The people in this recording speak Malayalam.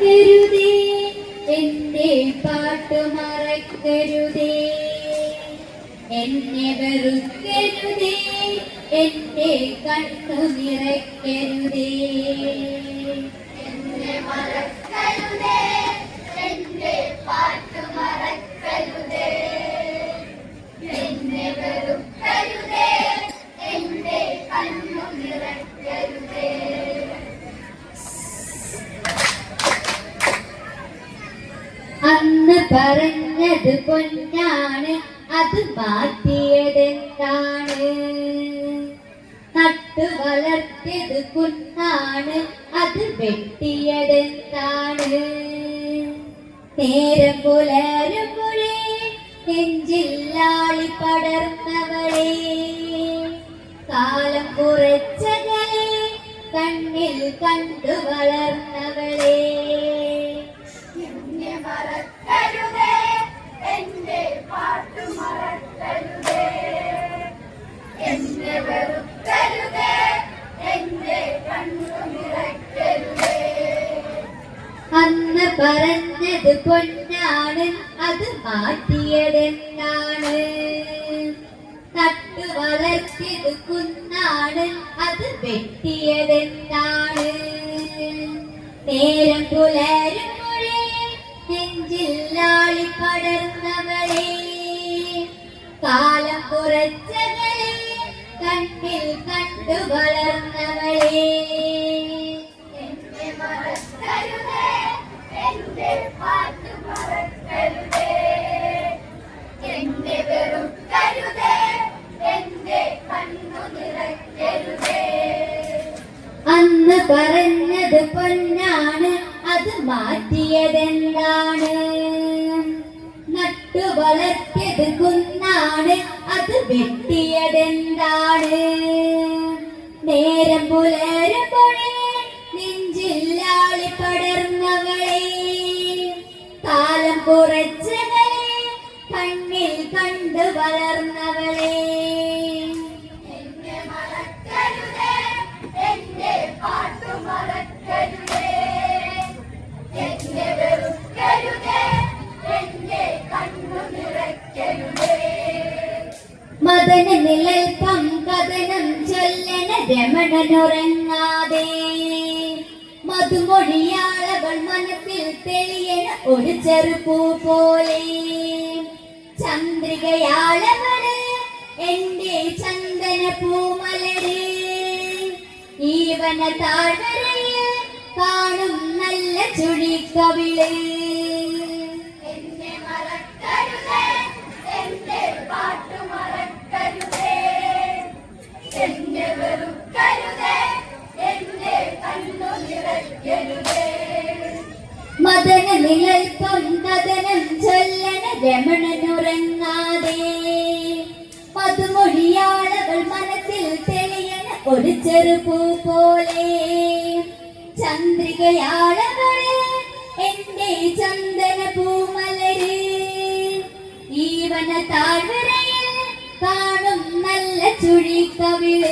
മറക്കരുതേ എന്റെ പാട്ടു മറക്കരുതേ. എന്നെ വെറുക്കരുതേ എന്റെ കണ്ണു നിറയ്ക്കരുതേ. എന്നെ മറക്കരുതേ എന്റെ പാട്ട് മറക്കരുതേ. എന്നെ അന്ന് പറഞ്ഞത് പൊന്നാണ്. അത് മാറ്റിയതെന്താണ്? നട്ടു വളർത്തിയത് കുന്നാണ്. അത് വെട്ടിയതെന്താണ്? നേരം പുലരുമ്പോഴേ നെഞ്ചില്ലാളി പടർന്നവളെ. കാലം കുറച്ചകളെ കണ്ണിൽ കണ്ടു വളർന്നവളെ. അന്ന് പറഞ്ഞത് പൊന്നാണ് അത് മാറ്റിയതെന്നാണ് നട്ടു വളർത്തിയത് കുന്നാണ് അത് വെട്ടിയതെന്നാണ് നേരം പുലരുമ്പോഴേ കാലം കുറച്ചകളെ കണ്ണിൽ കണ്ടു വളർന്നവളെ. അന്ന് പറഞ്ഞത് പൊന്നാണ് അത് മാറ്റിയതെന്താണ്? നട്ടു വളർത്തിയത് കുന്നാണ് അത് വെട്ടിയതെന്താണ്? നേരം പുലരുമ്പോഴേ നെഞ്ചില്ലാളി പടർന്നവളെ കാലം കുറച്ചവളെ മദന നിലൽപ്പം കഥനം ചൊല്ലണ രമണനുറങ്ങാതെ. മധുമൊഴിയാളവൾ മനസ്സിൽ തെളിയണ ഒരു ചെറുപ്പൂ പോലെ ചന്ദ്രികയാളവൾ എന്റെ ചന്ദന പൂമലരെ. ഈവന താഴ്വരയിൽ കാണും നല്ല ചുഴിക്കവിൾ മദന നിലൽപ്പം കഥനം ചൊല്ലണ രമണനുറങ്ങാതെ. മധുമൊഴിയാളവൾ മനസ്സിൽ തെളിയണ ഒരു ചെറുപൂ പോലെ. ചന്ദ്രികയാളവളെ എന്റെ ചന്ദന പൂമലര്. ഈവന താഴ്വരയിൽ കാണും നല്ല ചുഴിക്കവിൾ